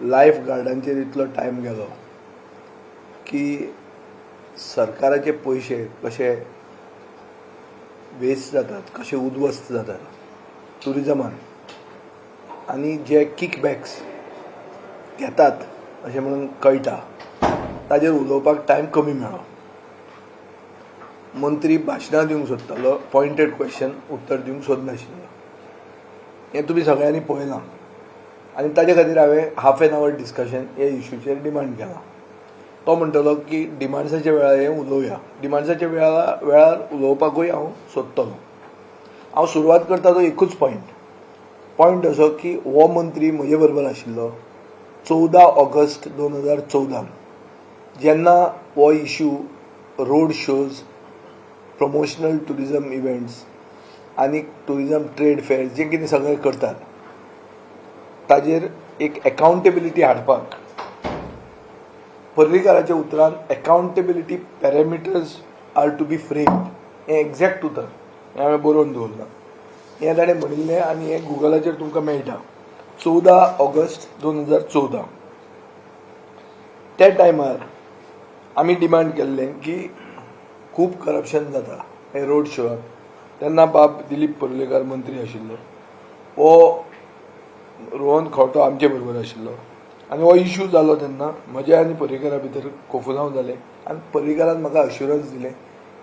Life गार्डांचेर इतलो time गेलो की सरकाराचे पयशे कशे वेस्ट जातात कशे उद्वस्त जातात टुरिजमान आनी जे किकबॅक्स घेतात अशें म्हणून कळटा ताजेर उलोवपाक टायम कमी मेळ्ळो. मंत्री भाशणां दिवंक सोदतालो पॉयंटेड क्वेश्चन उत्तर दिवंक सोदनाशिल्लो हें तुमी सगळ्यांनी पळयलां. आनी ताजे खातीर हांवें हाफ एन आवर डिस्कशन हे इश्यूचेर डिमांड केला. तो म्हणटलो की डिमांड्साच्या वेळार हें उलोवया. डिमांड्साच्या वेळार वेळार उलोवपाकूय हांव सोदतलो. हांव सुरवात करता तो एकूच पॉयंट पॉयंट असो की हो मंत्री म्हजे बरोबर आशिल्लो चवदा ऑगस्ट दोन हजार चवदान जेन्ना हो issue road shows promotional tourism events आनी टुरिजम ट्रेड फेअर जे कितें सगळें करतात ताजेर एक अकाउंटेबिलिटी हाडपाक. पर्रीकाराच्या उतरान accountability parameters are to be framed हें एक्झॅक्ट उतर. हें हांवें बरोवन दवरलां हें ताणें म्हणिल्लें आनी हें गुगलाचेर तुमकां मेळटा. चवदा ऑगस्ट दोन हजार चवदा त्या टायमार आमी डिमांड केल्लें की खूब करप्शन जाता. हे रोड शोआक तेन्ना बाब दिलीप पर्लेकर मंत्री आशिल्लो. हो रोहन खोटो आमचे बरोबर आशिल्लो. आनी हो इश्यू जालो तेन्ना म्हजे आनी पर्रीकारा भितर कोफुलांव जालें. आनी पर्रीकारान म्हाका अश्युरन्स दिलें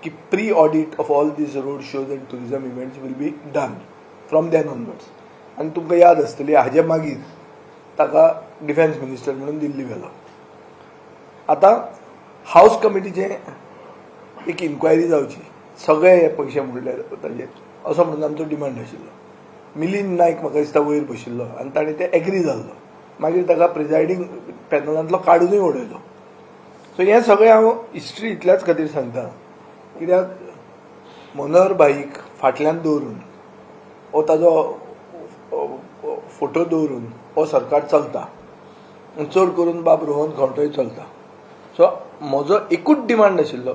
की pre audit of all these road shows and tourism events will be done from then onwards आनी तुमकां याद आसतली हाजे मागीर ताका डिफेन्स मिनिस्टर म्हणून दिल्ली गेलो. आतां हावस कमिटीचें एक इन्क्वायरी जावची. सगळे हे पयशे मोडले ताजेर म्हणजे असो म्हणून आमचो डिमांड आशिल्लो. मिलिंद नायक म्हाका दिसता वयर बशिल्लो. आनी ताणें तें एग्री जाल्लो. मागीर ताका प्रिजायडींग पॅनलांतलो काडूनय उडयलो. सो हें सगळें हांव हिस्ट्री इतल्याच खातीर सांगता. कित्याक मनोहर भाईक फाटल्यान दवरून हो ताजो फोटो दवरून हो सरकार चलता. चड करून बाब रोहन खंवटोय चलता. सो म्हजो एकूच डिमांड आशिल्लो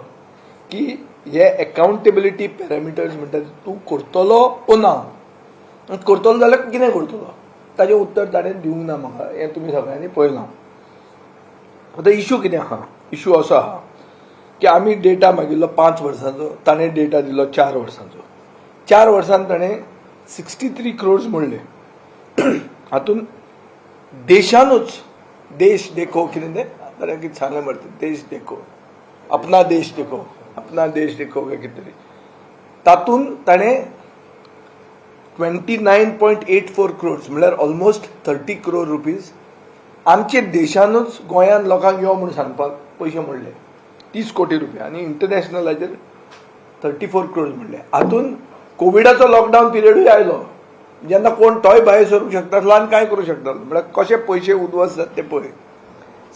की हे एकाउंटेबिलिटी पॅरामिटर्स म्हणटा तूं करतलो ओ ना करतलो जाल्यार कितें करतलो ताजें उत्तर ताणें दिवंक ना म्हाका हें तुमी सगळ्यांनी पळयलां आतां इश्यू कितें आहा इश्यू असो आहा की आमी डेटा मागिल्लो पांच वर्सांचो ताणें डेटा दिलो चार वर्सांचो चार वर्सान ताणें सिक्स्टी थ्री क्रोड्स म्हणले हातूंत देशानूच देश देखो कितें तें ताणें कितें सांगलें मरे देश देखो. अपना देश देखो. अपना देश देखो काय कितें तरी तातूंत ताणें twenty nine point eight four crores म्हळ्यार ऑलमोस्ट थर्टी क्रोर रुपीज आमचे देशानूच गोंयान लोकांक यो म्हूण सांगपाक पयशे मोडले. तीस कोटी रुपया आनी इंटरनॅशनलाचेर थर्टी फोर क्रोर्स म्हणले हातून कोविडाचो लॉकडावन पिरियडूय आयलो. जेन्ना कोण तोय भायर सरूंक शकतालो आनी कांय करूंक शकतालो म्हळ्यार कशे पयशे उद्वास जाता ते पळय.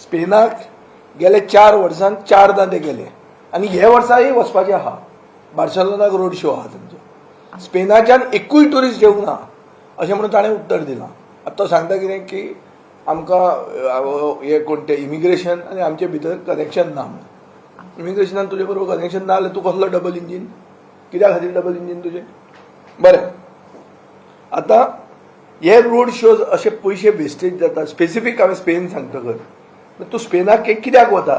स्पेनाक गेले चार वर्सांत चारदां ते गेले. आनी हे वर्साय वचपाचें आहा. बार्सेलोनाक रोड शो आहा तांचो स्पेनाच्यान एकूय ट्युरिस्ट येवंक ना अशें म्हणून ताणें उत्तर दिलां. आतां तो सांगता कितें की आमकां हे कोण ते इमिग्रेशन आनी आमचे भितर कनेक्शन ना म्हणून. इमिग्रेशनान तुजे बरोबर कनेक्शन ना जाल्यार तूं कसलो डबल इंजीन कित्या खातीर डबल इंजीन तुजें बरें. आतां हे रोड शोज अशे पयशे वेस्टेज जाता स्पेसिफीक हांवें स्पेन सांगतकर तूं स्पेनाक कित्याक वता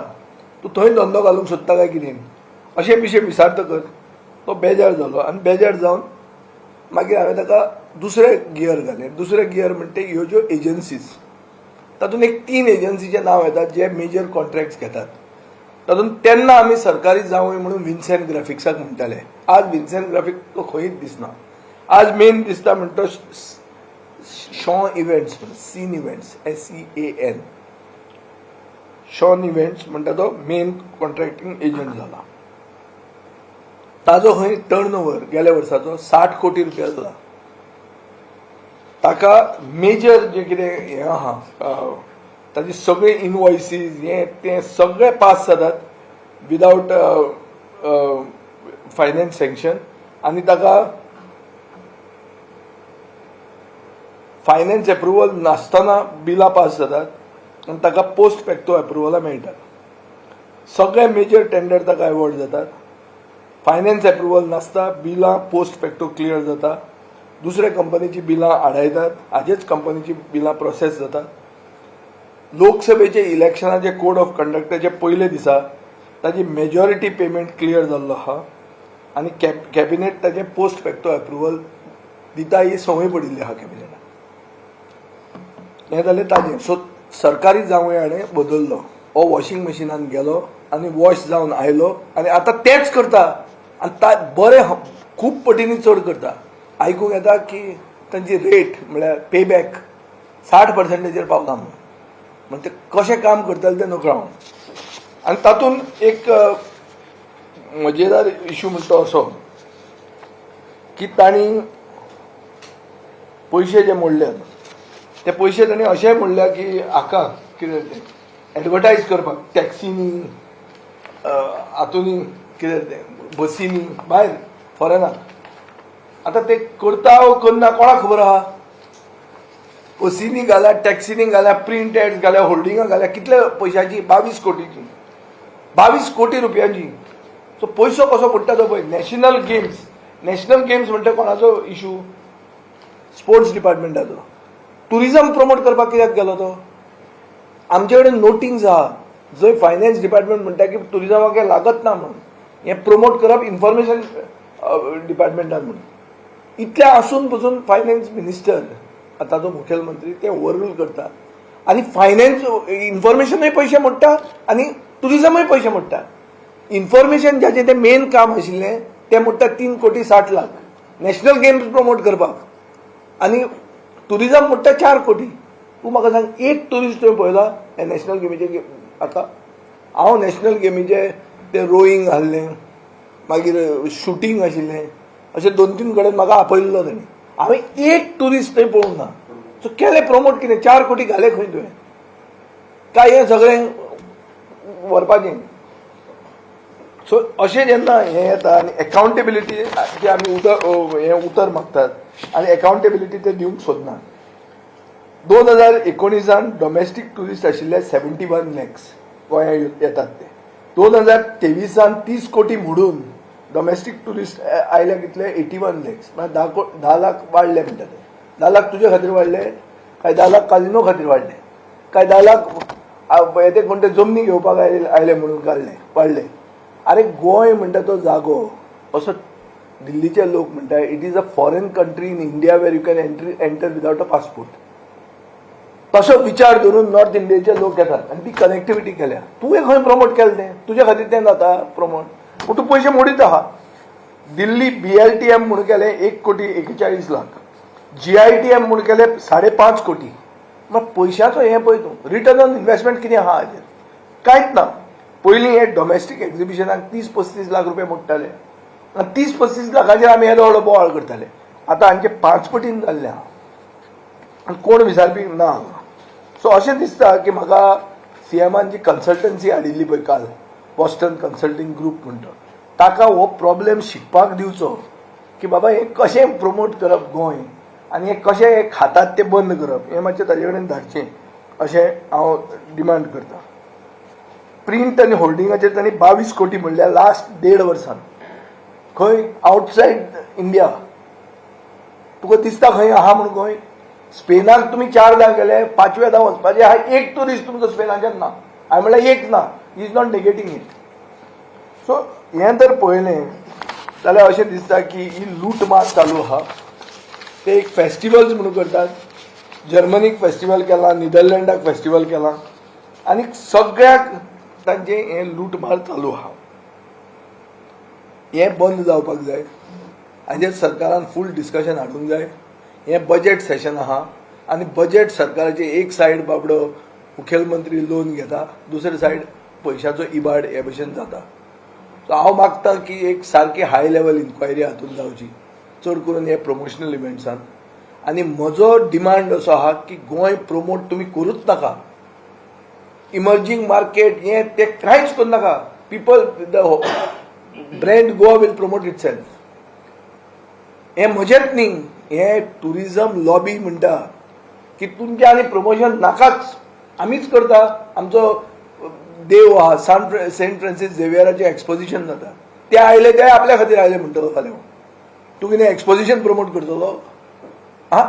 तूं थंय धंदो घालूंक सोदता काय कितें अशें पिशे विचारतकर तो बेजार जालो आनी बेजार जावन मागीर हांवें ताका दुसरें गियर घालें दुसरें गियर म्हणटा ह्यो ज्यो एजन्सीज तातूंत एक तीन एजन्सीचें नांव येतात जे मेजर कॉन्ट्रॅक्ट्स घेतात. तातूंत तेन्ना आमी सरकारी जावंय म्हणून विन्सेंट ग्राफिक्साक म्हणटाले आज विन्सेंट ग्राफिक तो खंयच दिसना आज मेन दिसता म्हणटा show events scene events S C A N shown events म्हणटा तो मेन कॉन्ट्रॅक्टींग एजंट जाला ताजो खंय टर्न ओवर गेल्या वर्साचो साठ कोटी रुपया जाला ताका मेजर जे कितें हें आहा ताजे सगळे इनवॉयसीस हें तें सगळें पास जातात विदावट फायनान्स सँक्शन आनी ताका फायनान्स एप्रुवल नासतना बिलां पास जातात आनी ताका पोस्ट पॅक्टो एप्रुवलां मेळटात सगळे मेजर टेंडर ताका एवॉर्ड जातात. फायनान्स एप्रुवल नासता बिलां पोस्ट फॅक्टो क्लियर जाता. दुसऱ्या कंपनीची बिलां आडायतात हाजेच कंपनीची बिलां प्रोसेस जातात. लोकसभेचे इलेक्शनाचे कोड ऑफ कंडक्टाचे पयले दिसा ताजी मेजॉरिटी पेमेंट क्लियर जाल्लो आहा आनी कॅब कॅबिनेट ताजे पोस्ट फॅक्टो अप्रुवल दिता ही संवय पडिल्ली आहा कॅबिनेटाक हें जालें ताजें सो सरकारी जावं हाणें बदललो. हो वॉशिंग मशिनान गेलो आनी वॉश जावन आयलो. आनी आतां तेंच करता. आनी ता बरें खूब पटींनी चड करता. आयकूंक येता की तांची रेट म्हळ्यार पे बॅक साठ पर्संटेजर पावता म्हणून. म्हण ते कशें काम करतले तें नकळावन आनी तातूंत एक मजेदार इशू म्हणटा तो असो. की तांणी पयशे जे मोडल्यात ते पयशे तांणी अशेंय म्हणल्या की हाका कितें तें एडवर्टायज करपाक टॅक्सीनी हातूंनी कितें तें. बसीनी भायर फॉरेनाक आतां ते करता वो हो, करना कोणाक खबर आहा बसीनी घाल्या टॅक्सीनी घाल्या प्रिंट एड्स घाल्या होल्डिंगां घाल्या कितले पयशांची बावीस कोटीची. बावीस कोटी रुपयांची. सो पयसो कसो पडटा तो पळय? नॅशनल गेम्स नॅशनल गेम्स म्हणटा कोणाचो इशू स्पोर्ट्स डिपार्टमेंटाचो टुरिजम प्रमोट करपाक कित्याक गेलो तो? आमचे कडेन नोटिंग्स आहा जंय फायनान्स डिपार्टमेंट म्हणटा की टुरिजमाक लागत ना म्हणून. हें प्रमोट करप इन्फॉर्मेशन डिपार्टमेंटान म्हणून. इतल्या आसून पसून फायनान्स मिनिस्टर आतांचो मुखेलमंत्री ते ओवररूल करता आनी फायनान्स इन्फॉर्मेशनूय पयशे मोडटा आनी टुरिझमूय पयशे मोडटा इन्फॉर्मेशन ज्याचें तें मेन काम आशिल्लें तें मोडटा तीन कोटी साठ लाख. नॅशनल गेम्स प्रमोट करपाक. आनी टुरिझम मोडटा चार कोटी. तूं म्हाका सांग एक टुरिस्ट तुवें पळयला हे नॅशनल गेमीचे गे- आतां हांव नॅशनल गेमीचे ते रोईंग आहलें मागीर शुटींग आशिल्लें अशें दोन तीन कडेन म्हाका आपयल्लो तेणी. हांवें एक ट्युरिस्ट थंय पळोवंक ना. सो केलें प्रमोट कितें? चार कोटी घाले खंय तुवें? काय हें सगळें व्हरपाचें? सो अशें जेन्ना हें येता आनी एकावंटेबिलिटी जे आमी उतर हें उतर मागतात आनी एकावंटेबिलिटी ते दिवंक सोदनात दोन हजार एकोणिसान डॉमेस्टीक ट्युरिस्ट आशिल्ले सेव्हन्टी वन लॅक्स गोंया येतात ते. दोन हजार तेवीसान तीस कोटी मोडून डॉमेस्टीक टुरिस्ट आयल्या कितले एटी वन लॅक्स म्हळ्यार धा को धा लाख वाडले म्हणटा ते. धा लाख तुजे खातीर वाडले काय धा लाख कालिनो खातीर वाडले काय धा लाख येते कोण ते जमनी घेवपाक आयले आयले म्हणून काडले वाडले अरे गोंय म्हणटा तो जागो असो दिल्लीचे लोक म्हणटा it is a foreign country in India where you can entry enter without a passport तसो विचार धरून नॉर्थ इंडियेचे लोक येतात आनी ती कनेक्टिविटी केल्या. तुवें खंय प्रमोट केलें तें तुज्या खातीर तें जाता प्रमोट पूण तूं पयशे मोडीत आहा. Delhi B L T M म्हूण केलें एक कोटी एकेचाळीस lakh. G I T M म्हूण केलें साडे पांच कोटी. मग पयशाचो हें पळय तूं. रिटर्न ऑन इन्व्हेस्टमेंट कितें आहा हाजेर? कांयच ना. पयलीं हे डॉमेस्टीक एग्जिबिशनाक तीस पस्तीस लाख रुपया मोडटाले. आनी तीस पस्तीस लाखाचेर आमी येदो व्हडलो बोवाळ करताले. आतां हांचे पांच पटीन जाल्ले आहा आनी कोण विचारपी ना. सो अशें दिसता की म्हाका सी एमान जी कन्सल्टन्सी हाडिल्ली पळय काल. बॉस्टन कन्सल्टींग ग्रूप म्हणटा ताका हो प्रॉब्लेम शिकपाक दिवचो. की बाबा हें कशें प्रमोट करप गोंय? आनी हें कशें हें खातात तें बंद करप? हें मातशें ताजे कडेन धाडचें. अशें हांव डिमांड करतां. प्रिंट आनी होल्डिंगाचेर तांणी बावीस कोटी म्हणल्या लास्ट देड वर्सान खंय? आउटसायड इंडिया तुका दिसता खंय आहा म्हूण गोंय? स्पेनाक तुमी चारदां गेले पांचवेदां वचपाचें म्हणजे हा एक टुरिस्ट तुमचो स्पेनाच्यान ना. हांवें म्हणल्यार एक ना. Is not negating it so हें जर पळयलें जाल्यार अशें दिसता की ही लूट मार चालू आहा ते एक फेस्टिवल्स म्हणून करतात. जर्मनीक फेस्टिवल केलां नेदरलँडाक फेस्टिवल केलां. आनी सगळ्याक तांचें हें लूटमार चालू आहा हें बंद जावपाक जाय. हाजेर सरकारान फूल डिस्कशन हाडूंक जाय. हें बजेट सेशन आहा. आनी बजेट सरकाराचे एक सायड बाबडो मुखेलमंत्री लोन घेता दुसरे सायड पयशांचो इबाड हे भशेन जाता. सो हांव मागतां की एक सारकी हाय लेवल इन्क्वायरी हातून जावची. चड करून हे प्रमोशनल इव्हेंट्सान आनी. म्हजो डिमांड असो आहा की गोंय प्रमोट तुमी करूच नाका. इमर्जींग मार्केट हें तें कांयच करू नाका. People the brand Goa will promote itself हें म्हजेंच न्ही. हें टुरिझम लॉबी म्हणटा की तुमचें आनी प्रमोशन नाकाच. आमीच करता. आमचो देव आहा सान सेंट फ्रांसीस झेवियराचें एक्सपोजिशन जाता. ते आयले ते आपल्या खातीर आयले म्हणटलो फाल्यां तूं कितें एक्सपोजिशन प्रमोट करतलो आं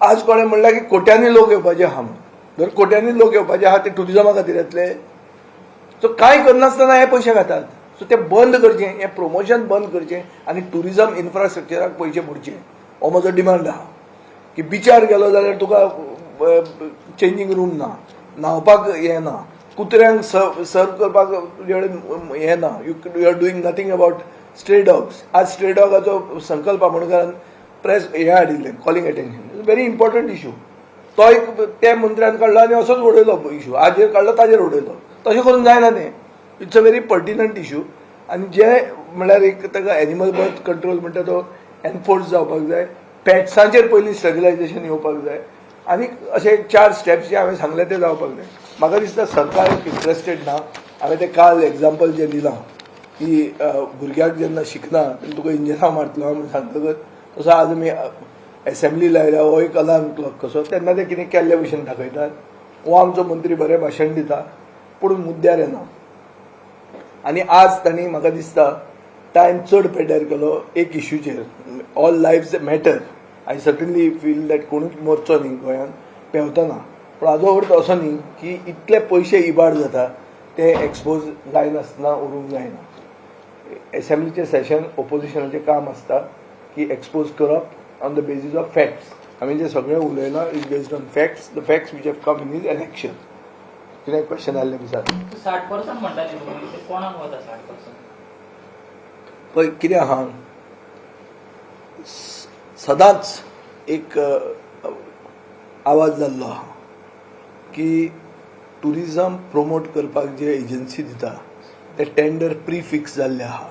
आज कोणें म्हणलें की कोट्यांनी लोक येवपाचे आहा म्हणून. जर कोट्यांनी लोक येवपाचे आहा ते टुरिजमा खातीर येतले. सो कांय करनासतना हे पयशे खातात सो ते बंद करचें हें प्रमोशन बंद करचें आनी टुरिजम इन्फ्रास्ट्रक्चराक पयशे मोडचे हो म्हजो डिमांड आहा. की बिचार गेलो जाल्यार तुका चेंजींग रूम ना न्हावपाक हें ना कुत्र्यांक सर्व सर्व करपाक हें ना you you are doing nothing about stray dogs आज स्ट्रे डॉगाचो संकल्प आमोणकरान प्रेस हें हाडिल्लें calling attention very important issue तो एक त्या मंत्र्यान काडलो आनी असोच उडयलो इशू हाजेर काडलो ताजेर उडयलो. तशें करून जायना तें. It's a very pertinent issue आनी जे म्हळ्यार एक ताका एनिमल बर्थ कंट्रोल म्हणटा तो एनफोर्स जावपाक जाय. पॅट्सांचेर पयलीं स्टेबिलायझेशन येवपाक जाय. आनी अशे चार स्टेप्स जे हांवें सांगले ते जावपाक जाय. म्हाका दिसता सरकार इंट्रस्टेड ना. हांवें तें काल एग्जाम्पल जें दिलां की भुरग्याक जेन्ना शिकना तेन्ना तुका इंजेक्शन मारतलो म्हण सांगतकच. तसो आज आमी एसेंब्ली लायल्या हो एक अलार्म क्लॉक कसो तेन्ना ते कितें केल्ले भशेन दाखयतात. हो आमचो मंत्री बरें भाशण दिता पूण मुद्द्यार येना. आनी आज तांणी म्हाका दिसता टायम चड पेड्यार केलो एक इश्यूचेर all life matter I suddenly feel that कोणूच मरचो न्ही गोंयांत पेंवतना पूण हाजो अर्थ असो न्ही की इतले पयशे इबाड जाता ते एक्सपोज जायनासतना उरूंक जायना एसेंब्लीचें सेशन ओपोजिशनाचें काम आसता की एक्सपोज करप on the basis of facts हांवें जें सगळें उलयलां is based on facts the facts which have come in is election कितें क्वेश्चन आसलें विचार साठ पर्संट म्हणटाले कोणाक वता साठ पर्संट पळय कितें आहा सदांच एक आवाज जाल्लो आहा की टुरिजम प्रमोट करपाक जे एजन्सी दिता ते टेंडर प्री फिक्स जाल्ले आहा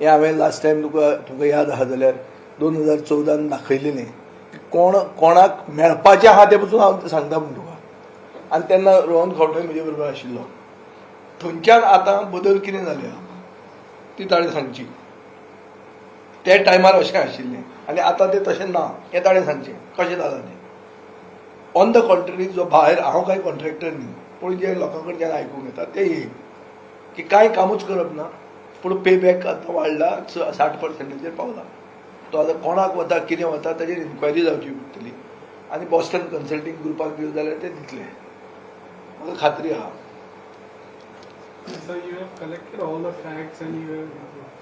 हें हांवें लास्ट टायम तुका तुका याद आहा जाल्यार दोन हजार चवदान दाखयलेलें की कोण कोणाक मेळपाचें आहा तें पसून हांव सांगता म्हण तुका। आनी तेन्ना रोहन खंवटे म्हजे बरोबर आशिल्लो। थंयच्यान आतां बदल कितें जाले ती ताणें सांगची। ते टायमार अशें आशिल्लें आनी आतां तें तशें ना हें ताणें सांगचें कशें जालां तें ऑन द कॉन्ट्ररी जो भायर हांव कांय कॉन्ट्रॅक्टर न्ही. पूण जे लोकां कडच्यान आयकूंक येता तें एक की कांय कामूच करप ना. पूण पे बॅक आतां वाडला साठ पर्संटेजर पावला. तो आतां कोणाक वता कितें वता ताजेर इन्क्वायरी जावची पडटली आनी बॉस्टन कन्सल्टींग ग्रुपाक दिले जाल्यार ते दितले म्हाका खात्री आहा So you have collected all the facts and you have,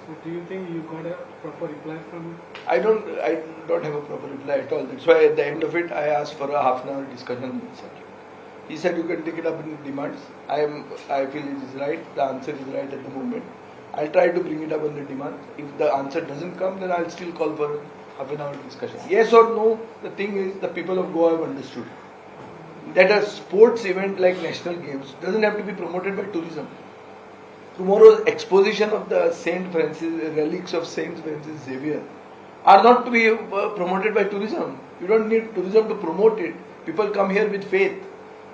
so do you think you got a proper reply from him? I don't I don't have a proper reply at all. That's why at the end of it I asked for a half an hour discussion with Sir. He said you can take it up in demands. I am I feel it is right. The answer is right at the moment. I'll try to bring it up on the demand. If the answer doesn't come, then I'll still call for half an hour discussion. Yes or no, the thing is the people of Goa have understood that a sports event like national games doesn't have to be promoted by tourism. Tomorrow's exposition of the Saint Francis relics of Saint Francis Xavier are not to be uh, promoted by tourism. You don't need tourism to promote it. People come here with faith.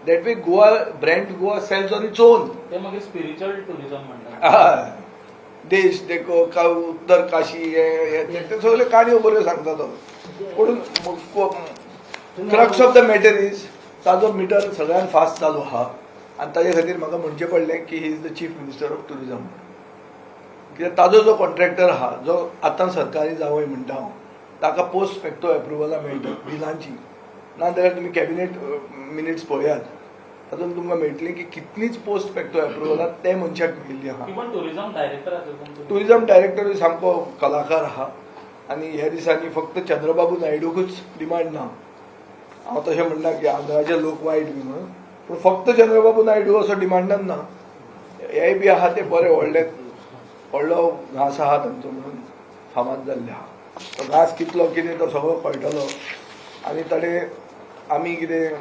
That way, Goa brand Goa sells on its own. ते मागीर spiritual tourism म्हणटात हय. देश देखो का उत्तर काशी हे हे- ते सगळे काणयो बऱ्यो सांगता तो पूण crux of the matter is ताजो मिटर सगळ्यान फास्ट चालू आहा आनी ताजे खातीर म्हाका म्हणचें पडलें की he is the chief minister of tourism कित्याक ताजो जो कॉन्ट्रॅक्टर आहा जो आतां सरकारी जावंय म्हणटा हांव ताका पोस्ट फॅक्टो एप्रुवलां मेळटा बिलांची. नाजाल्यार तुमी कॅबिनेट मिनिट्स पळयात तातूंत तुमकां मेळटलें की कितलींच पोस्ट फॅक्टो एप्रुवलां ते मनशाक मेळिल्ली आहा टुरिजम डायरेक्टर सामको कलाकार आहा आनी ह्या दिसांनी फक्त चंद्रबाबू नायडूकूच डिमांड ना. हांव तशें म्हणना की आंध्राचे लोक वायट बी म्हणून. पूण फक्त चंद्रबाबू नायडू असो डिमांडान ना हे बी आहा ते बरे व्हडले व्हडलो घास आहा तांचो म्हणून. फामाद जाल्ले आहा तो घास कितलो कितें तो सगळो कळटलो आनी ताणे आमी कितें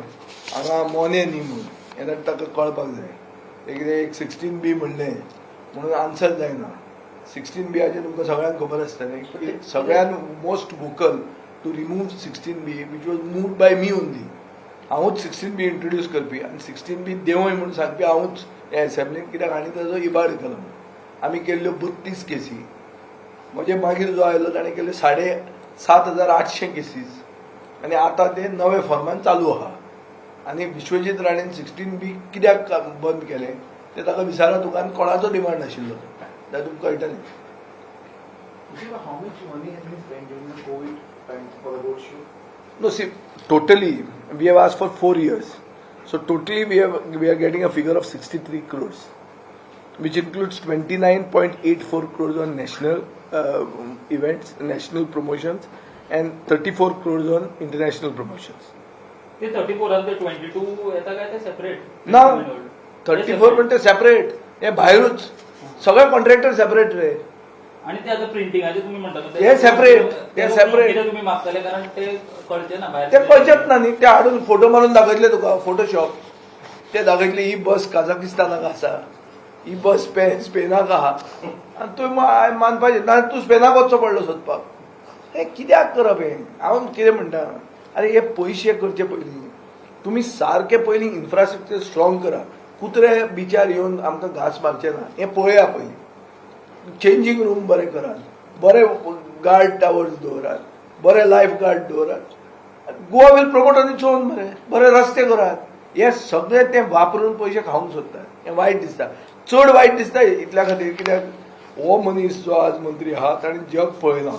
हांगा मोने न्ही म्हणून. हें ताणें ताका कळपाक जाय. ते कितें एक सिक्स्टीन बी म्हणलें. म्हणून आन्सर जायना. सिक्स्टीन बियाचेर तुमकां सगळ्यांक खबर आसतलें की सगळ्यान most vocal to remove sixteen B which was move by me only हांवूच सिक्स्टीन बी इंट्रोड्यूस करपी. आनी सिक्स्टीन बी देंवय म्हूण सांगपी हांवूच हे एसेंब्लीन कित्याक आनी ताजो इबाड केलो आमी केल्ल्यो बत्तीस केसी. म्हणजे मागीर जो आयलो ताणें केल्ले साडे सात हजार आठशे केसीस. आनी आतां ते नवे फॉर्मान चालू आहा. आनी विश्वजीत राणेन सिक्स्टीन बी कित्याक बंद केलें? तें ताका विचारा तुका आनी कोणाचो डिमांड नाशिल्लो? जाल्यार तुमकां कळटलें. Do you know how much money has been spent during the COVID for the? No, see, totally, we have asked for four years. So totally we are we are getting a figure of 63 crores, which includes 29.84 crores on national uh, events, national promotions, and 34 crores on international promotions. ते thirty four ते twenty two येता काय ते separate ना thirty four पण ते separate हे भायरूच सगळे कॉन्ट्रॅक्टर सेपरेट रे आणि ते आता प्रिंटिंगाचे तुम्ही म्हणता हे separate, ते separate. कितें तुम्ही मागतले कारण ते कळचे ना बाहेर. ते कळचेच ना न्ही ते हाडून फोटो मारून दाखयतले तुका फोटोशॉप ते दाखयतले ही बस काझाकिस्तानाक आसा. ही बस स्पे स्पेनाक आहा. आनी तुवें मा- मानपाचें ना तूं स्पेनाक वचचो पडलो सोदपाक. हे कित्याक करप हे? हांव कितें म्हणटा? आरे हे पयशे करचे पयलीं. तुमी सारके पयलीं इन्फ्रास्ट्रक्चर स्ट्रॉंग करा. कुत्रे बिचार येवन आमकां घास मारचे ना. हे पळया पयलीं. चेंजींग रूम बरे करात बरे गार्ड टावर्स दवरात बरे लायफ गार्ड दवरात गोवा वील प्रमोट चोवन इट्स बरे बरे रस्ते करात हे सगळे ते वापरून पयशे खावंक सोदतात हे वायट दिसता चड वायट दिसता इतल्या खातीर कित्याक हो मनीस जो आज मंत्री आहा ताणें जग पळयलां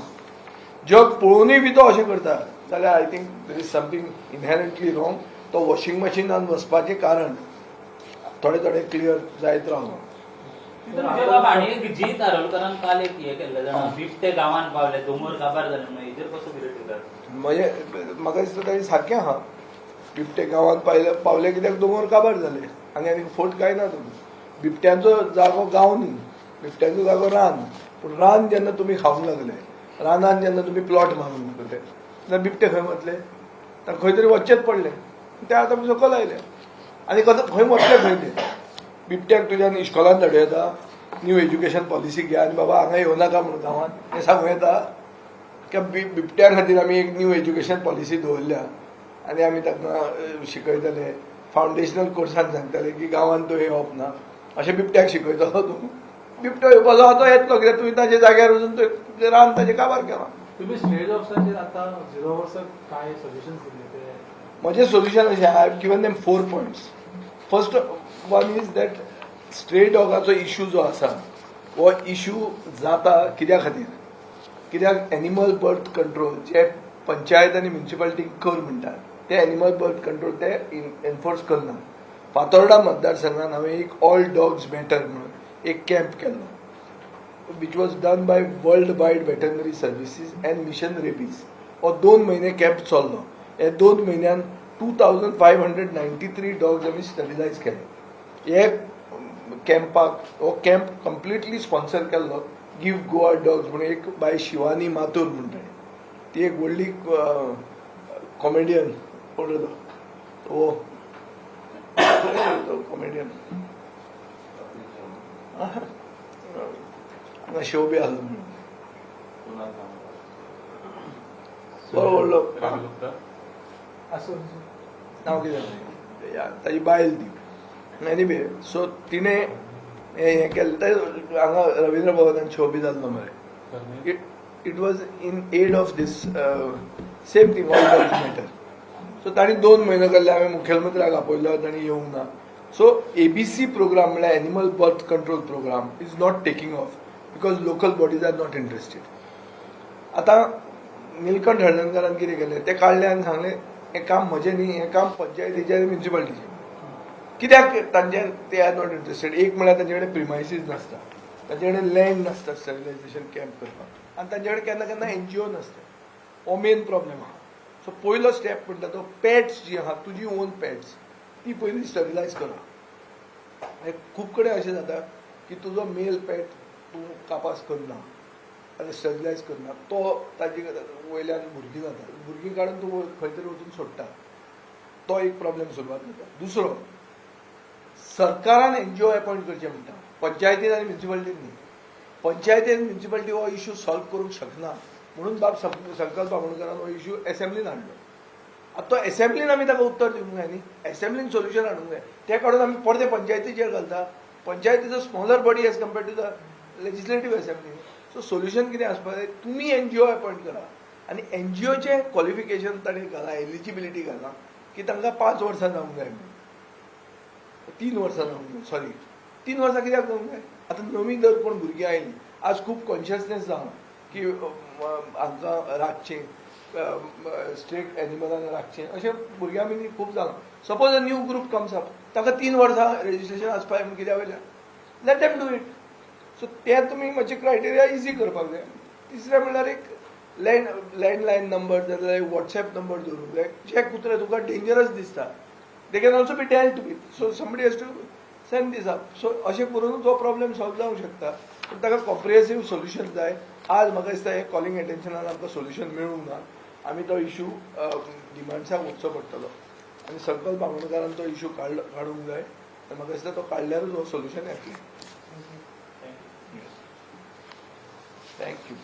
जग पळोवनूय बी तो अशें करता जाल्यार I think there is something inherently wrong तो वॉशिंग मशिनान वचपाचें कारण. थोडे थोडे क्लियर जायत रावलो तुमचे बाबा जीत आरोलकरान काल एक हे केल्ले जाणा बिबटे गावान पावले दोंगर काबार जाले म्हणून हेजेर कसो कितें म्हणजे म्हाका दिसता ताणें सारकें आहा बिबटे गांवांत पावले पावले कित्याक दोंगर काबार जाले आनी आनी फोट काय ना तुमी बिबट्यांचो जागो गांव न्ही. बिबट्यांचो जागो रान. पूण रान जेन्ना तुमी खावंक लागले रानान जेन्ना तुमी प्लॉट मारून लागले जाल्यार बिबटे खंय वतले तांकां खंय तरी वचचेच पडले. ते आतां सकयल आयले आनी खंय वतले खंय ते बिबट्याक तुज्यान इश्कोलान धाडूं येता न्यू एज्युकेशन पॉलिसी घ्या आनी बाबा हांगा येवं नाका म्हणून गांवांत हें सांगूं येता किंवा बि बिबट्यां खातीर आमी एक न्यू एज्युकेशन पॉलिसी दवरल्या आनी आमी तांकां शिकयतले फावंडेशनल कोर्सान सांगतले की गांवांत तो येवप ना. अशें बिबट्याक शिकयतलो तूं बिबटो येवपाचो आहा तो येतलो कित्याक? तुवें ताजे जाग्यार वचून तो रान ताजें काबार केलां. स्टेज ऑफिसाचेर आता झिरो वर्साक काय सजेशन दिले ते? म्हजें सोल्युशन अशें I have given them four points first one is that stray डॉगाचो issue जो आसा हो इशू जाता कित्या खातीर? कित्याक एनिमल बर्थ कंट्रोल जे पंचायत आनी म्युन्सिपालिटी कर म्हणटात ते एनिमल बर्थ कंट्रोल ते एनफोर्स करना फातोर्डा मतदारसंघान हांवें एक ऑल डॉग्स मॅटर म्हणून एक कॅम्प केल्लो which was done by world wide veterinary services and mission rabies हो दोन म्हयने कॅम्प चल्लो. हे दोन म्हयन्यान two thousand five hundred ninety three dogs आमी स्टरिलायज केले. हे कॅम्पाक हो कॅम्प कंप्लिटली स्पॉन्सर केल्लो गिव गोवा डॉग्स म्हणून एक बाय शिवानी माथूर म्हणटा ती एक व्हडली कॉमेडियन पळयलो तो कॉमेडियन हांगा शो बी म्हणून. बरो व्हडलो असं नांव कितें ताजी बायल ती. एनीवे सो तिणें हें केलें तें हांगा रविंद्र भवनान शो बी जाल्लो मरे it it was in aid of this same thing all matter so ताणी दोन म्हयने केल्ले हांवें मुखेलमंत्र्याक आपयलो ताणी येवंक ना. सो एबीसी प्रोग्राम म्हळ्यार animal birth control programme is not taking off because local bodies are not interested आतां निलकंठ हळदणकरान कितें केलें तें काडलें आनी सांगलें हें काम म्हजें न्ही हें काम पंचायतीचें आनी म्युन्सिपालिटीचें कित्याक तांचे ते आर नॉट इंटरेस्टेड? एक म्हळ्यार तांचे कडेन प्रिमायसीस नासता तांचे कडेन लँड नासता स्टॅबिलायझेशन कॅम्प करपाक. आनी तांचे कडेन केन्ना केन्ना एन जी ओ नासता हो मेन प्रॉब्लेम आहा सो पयलो स्टेप म्हणटा तो पॅट्स जी आहा तुजी ओन पॅट्स ती पयली स्टॅबिलायज करा. आनी खूब कडेन अशें जाता की तुजो मेल पॅट तूं कापास करना. आनी स्टॅबिलायज करना. तो ताजे वयल्यान भुरगीं जाता. भुरगीं काडून तूं खंय तरी वचून सोडटा. तो एक प्रॉब्लेम सुरवात जाता. दुसरो सरकारान एन जी ओ अपॉयंट करचें म्हणटा पंचायतीन आनी म्युन्सिपालिटीन न्ही पंचायतीन आनी म्युन्सिपाल्टी हो इशू सॉल्व करूंक शकना म्हणून बाब संकल्प बामणकरान हो इशू एसेंब्लीन हाडलो आतां तो एसेंब्लीन आमी ताका उत्तर दिवंक जाय न्ही एसेंब्लीन सोल्युशन हाडूंक जाय ते काडून आमी परते पंचायतीचेर घालता panchayat is a smaller body as compared to the legislative assembly so solution कितें आसपाक जाय तुमी एनजीओ अपॉयंट करा आनी एनजीओचे क्वॉलिफिकेशन ताणें घाला एलिजिबिलिटी घाला की तांकां पांच वर्सां जावंक जाय म्हणून तीन वर्सां जावंक सॉरी तीन वर्सां कित्याक जावंक जाय आतां नवी जर कोण भुरगीं आयलीं आज खूब कॉन्शियसनेस जावं की अ, हांकां रातचें स्ट्रेट एनिमलान राखचें अशें भुरग्यां बीन खूब जालां suppose a new group comes up ताका तीन वर्सां रेजिस्ट्रेशन आसपाक जाय कित्या वयल्यान let them do it so तें तुमी मातशें क्रायटेरिया इजी करपाक जाय. तिसरें म्हणल्यार एक लँड लँडलायन नंबर जाल्यार वॉट्सॅप नंबर दवरूंक जाय. जे कुत्रे तुका डेंजरस दिसता they can also be dealt with so somebody has to send this up so अशें करून तो प्रॉब्लेम सॉल्व जावंक शकता. पूण ताका कॉम्प्रिहेन्सीव सोल्युशन जाय आज म्हाका दिसता हे कॉलिंग एटेन्शनान आमकां सोल्युशन मेळूंक ना आमी तो इशू डिमांड्साक वचचो पडटलो आनी संकल्प बांगोडकारान तो इशू काड काडूंक जाय. आनी म्हाका दिसता तो काडल्यारूच हो सोल्युशन येतलें. थँक्यू